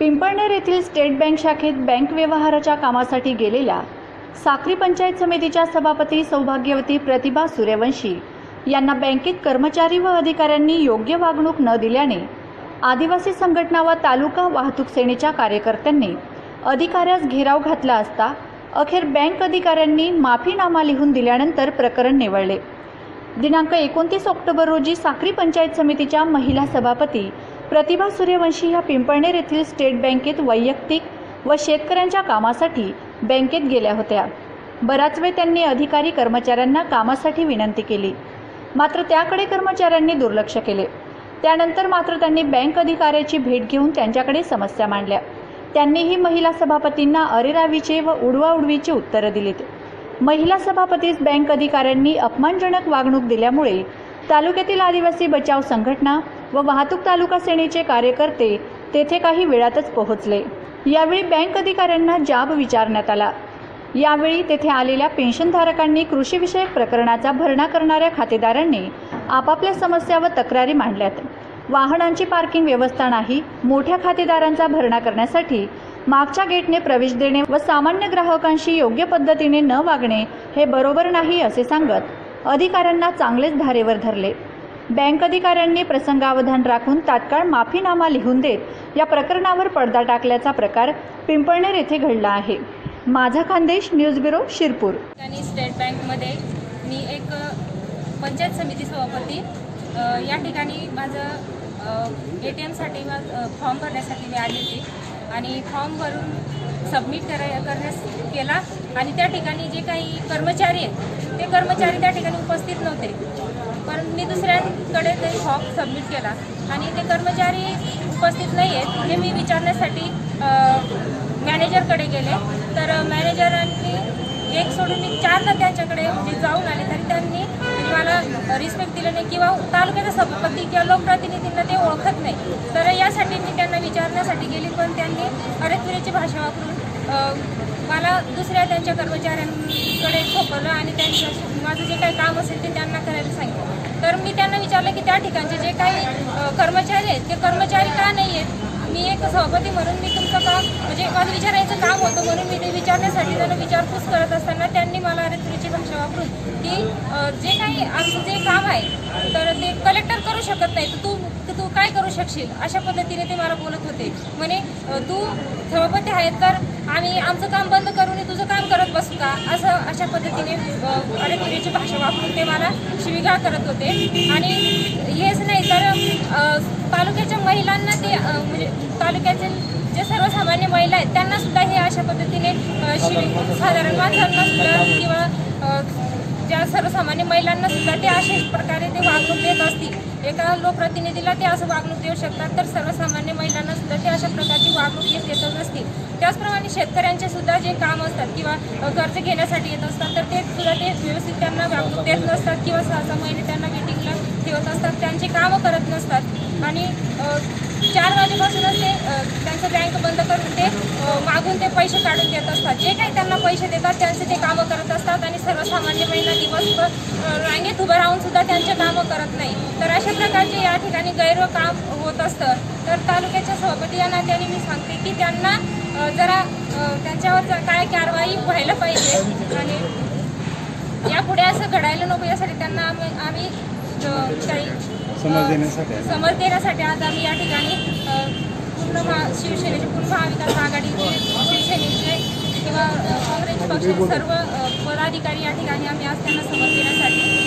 पिंपळनेर येथील state bank शाखेत bank व्यवहाराच्या कामासाठी गेलेल्या साक्री पंचायत समितीच्या सभापती सौभाग्यवती प्रतिभा सूर्यवंशी यांना बँकेत कर्मचारी व अधिकाऱ्यांनी योग्य वागणूक न दिल्याने आदिवासी संघटना व तालुका वाहतूक सेनेच्या कार्यकर्त्यांनी अधिकाऱ्यास घेराव घातला असता अखेर बँक अधिकाऱ्यांनी माफीनामा लिहून दिल्यानंतर प्रकरण निवळले दिनांक एकोणतीस ऑक्टोबर रोजी साक्री पंचायत समितीच्या महिला सभापती प्रतिभा सूर्यवंशी ह्या पिंपळनेर येथील स्टेट बँकेत वैयक्तिक व शेतकऱ्यांच्या कामासाठी बँकेत गेल्या होत्या. बराच वेळ त्यांनी अधिकारी कर्मचाऱ्यांना कामासाठी विनंती केली. मात्र त्याकडे कर्मचाऱ्यांनी दुर्लक्ष केले. त्यानंतर मात्र त्यांनी बँक अधिकाऱ्याची भेट घेऊन त्यांच्याकडे समस्या मांडल्या. त्यांनीही महिला सभापतींना अरेरावीचे व उडवाउडवीचे उत्तरं दिलीत. महिला सभापतीस बँक अधिकाऱ्यांनी अपमानजनक वागणूक दिल्यामुळे तालुक्यातील आदिवासी बचाव संघटना व वाहतूक तालुका सेनेचे कार्यकर्ते तेथे काही वेळातच पोहोचले. यावेळी बँक अधिकाऱ्यांना जाब विचारण्यात आला. यावेळी तेथे आलेल्या पेन्शनधारकांनी कृषीविषयक प्रकरणाचा भरणा करणाऱ्या खातेदारांनी आपापल्या समस्या व तक्रारी मांडल्यात. वाहनांची पार्किंग व्यवस्था नाही मोठ्या खातेदारांचा भरणा करण्यासाठी मागच्या गेटने प्रवेश देणे व सामान्य ग्राहकांशी योग्य पद्धतीने न वागणे हे बरोबर नाही असे सांगत अधिकाऱ्यांना चांगलेच धारेवर धरले. बँक अधिकाऱ्यांनी प्रसंगावधान राखून तात्काळ माफीनामा लिहून देत या प्रकरणावर पडदा टाकल्याचा प्रकार पिंपळनेर येथे घडला आहे. माझा खानदेश न्यूज ब्युरो शिरपूर. आणि स्टेट बँकमध्ये मी एक पंचायत समिती सभापती या ठिकाणी माझं ए टी एमसाठी फॉर्म भरण्यासाठी मी आली होती. आणि फॉर्म भरून सबमिट कराय करण्यास केला. आणि त्या ठिकाणी जे काही कर्मचारी आहेत ते कर्मचारी त्या ठिकाणी उपस्थित नव्हते. पण मी दुसऱ्यांकडे ते फॉर्म सबमिट केला. आणि ते कर्मचारी उपस्थित नाही आहेत हे मी विचारण्यासाठी मॅनेजरकडे गेले. तर मॅनेजरांनी एक सोडून मी चारदा त्यांच्याकडे म्हणजे जाऊन आले तरी त्यांनी म्हणजे मला रिस्पेक्ट दिलं नाही किंवा तालुक्याचा सभापती किंवा लोकप्रतिनिधींना ते ओळखत नाही. तर यासाठी मी त्यांना विचारण्यासाठी गेली पण त्यांनी अरेतुरीची भाषा वापरून मला दुसऱ्या त्यांच्या कर्मचाऱ्यांकडे खोपवलं आणि त्यांच्या माझं जे काही काम असेल ते त्यांना करायला सांगितलं. तर मी त्यांना विचारलं की त्या ठिकाणचे जे काही कर्मचारी आहेत ते कर्मचारी का नाही आहेत मी एक सभापती म्हणून मी तुमचं काम म्हणजे माझं विचारायचं काम होतं म्हणून मी ते विचारण्यासाठी त्यांना विचारपूस करत असताना त्यांनी मला रेतुरीची भाषा वापरून की जे काही आमचं जे काम आहे तर ते कलेक्टर करू शकत नाही. तर तू काय करू शकशील? अशा पद्धतीने ते मला बोलत होते. म्हणे तू सभापती आहेत तर आम्ही आमचं काम बंद करून तुझं काम करत बसू का? असं अशा पद्धतीने अडेतुरीची भाषा वापरून ते मला शिविगाळ करत होते. आणि हेच नाही तर तालुक्याच्या महिलांना ते म्हणजे तालुक्यातील जे सर्वसामान्य महिला आहेत त्यांना सुद्धा हे अशा पद्धतीने शिवी साधारण माणसांना सुद्धा किंवा ज्या सर्वसामान्य महिलांना सुद्धा ते अशाच प्रकारे ते वागणूक देत असतील एका लोकप्रतिनिधीला ते असं वागणूक देऊ शकतात तर सर्वसामान्य महिलांना सुद्धा ते अशा प्रकारची वागणूक येत येतच नसतील. त्याचप्रमाणे शेतकऱ्यांचे सुद्धा जे काम असतात किंवा कर्ज घेण्यासाठी येत असतात तर ते सुद्धा ते व्यवस्थित त्यांना वागणूक देत नसतात किंवा सहा सहा महिने त्यांना मिटिंगला ठेवत असतात त्यांची कामं करत नसतात. आणि चार वाजेपासूनच ते त्यांचं बँक बंद करून ते मागून ते पैसे काढून देत असतात. जे काही त्यांना पैसे देतात त्यांचे ते कामं करत असतात आणि सर्वसामान्य महिला दिवसभर रांगेत उभं राहून सुद्धा त्यांचे कामं करत नाही. तर अशा प्रकारचे या ठिकाणी गैर काम होत असतं. तर तालुक्याच्या सभापती या नात्याने मी सांगते की त्यांना जरा त्यांच्यावर जर काय कारवाई व्हायला पाहिजे आणि यापुढे असं घडायला नको यासाठी त्यांना आम्ही आम्ही समज देण्यासाठी अ, समज देण्यासाठी. आज आम्ही या ठिकाणी पूर्ण महा शिवसेनेचे पूर्ण महाविकास आघाडीचे शिवसेनेचे किंवा काँग्रेस पक्षाचे सर्व पदाधिकारी या ठिकाणी आम्ही आज त्यांना समज देण्यासाठी